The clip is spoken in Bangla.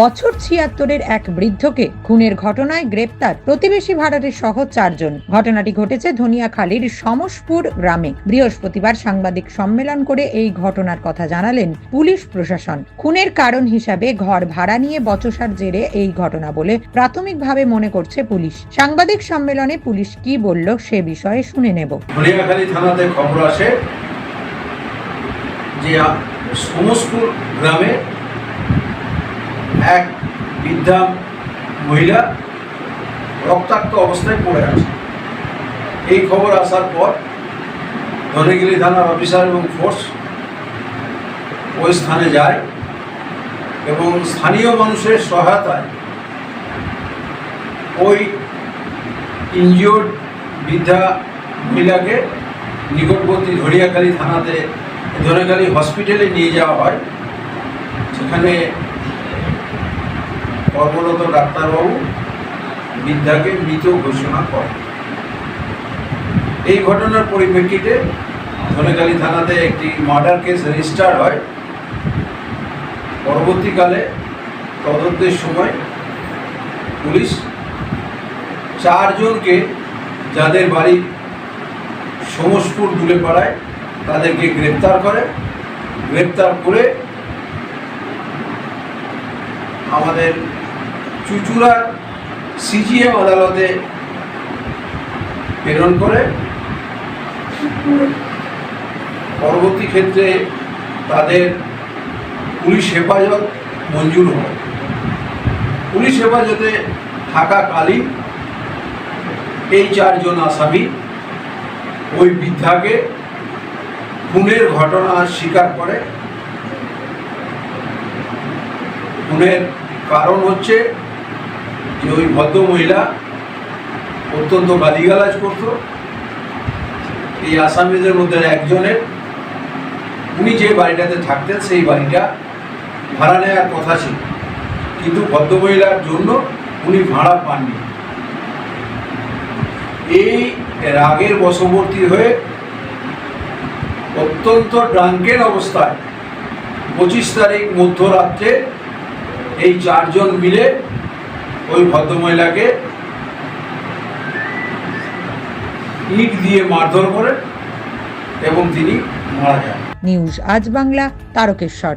বছর ছিয়াত্তরের এক বৃদ্ধকে খুনের ঘটনায় গ্রেপ্তার প্রতিবেশী ভাড়াটের সহ চারজন। ঘটনাটি ঘটেছে ধনিয়াখালীর সমসপুর গ্রামে। বৃহস্পতিবার সাংবাদিক সম্মেলন করে এই ঘটনার কথা জানালেন পুলিশ প্রশাসন। খুনের কারণ হিসাবে ঘর ভাড়া নিয়ে বচসার জেরে এই ঘটনা বলে প্রাথমিকভাবে মনে করছে পুলিশ। সাংবাদিক সম্মেলনে পুলিশ কি বলল সে বিষয়ে শুনে নেব। হরিয়াখালী থানাতে খবর আসে যে সমসপুর গ্রামে এক বৃদ্ধা মহিলা রক্তাক্ত অবস্থায় পড়ে আছে। এই খবর আসার পর ধনেগিরি থানার অফিসার এবং ফোর্স ওই স্থানে যায় এবং স্থানীয় মানুষের সহায়তায় ওই ইনজিওর্ড বৃদ্ধা মহিলাকে নিকটবর্তী ধরিয়াখালী থানাতে ধরিয়াখালী হসপিটালে নিয়ে যাওয়া হয়। সেখানে কর্মরত ডাক্তারবাবু বৃদ্ধাকে মৃত ঘোষণা করেন। এই ঘটনার পরিপ্রেক্ষিতে ধনেখালী থানাতে একটি মার্ডার কেস রেজিস্টার হয়। পরবর্তীকালে তদন্তের সময় পুলিশ চারজনকে যাদের বাড়ি সমসপুর দূরে পাড়ায় তাদেরকে গ্রেপ্তার করে। গ্রেপ্তার করে আমাদের চুচুড়ার সিজিএম আদালতে প্রেরণ করে। পরবর্তী ক্ষেত্রে তাদের পুলিশ হেফাজত মঞ্জুর হয়। পুলিশ হেফাজতে থাকাকালীন এই চারজন আসামি ওই বৃদ্ধাকে খুনের ঘটনা স্বীকার করে। খুনের কারণ হচ্ছে যে ওই ভদ্র মহিলা অত্যন্ত গালিগালাজ করত। এই আসামিদের মধ্যে একজনের, উনি যে বাড়িটাতে থাকতেন সেই বাড়িটা ভাড়া নেওয়ার কথা ছিল। কিন্তু ভদ্রমহিলার জন্য উনি ভাড়া পাননি। এই রাগের বশবর্তী হয়ে অত্যন্ত ড্রাঙ্কের অবস্থায় পঁচিশ তারিখ মধ্যরাত্রে এই চারজন মিলে ওই ভদ্রমহিলাকে ইট দিয়ে মারধর করেন এবং তিনি মারা যান। নিউজ আজ বাংলা তারকেশ্বর।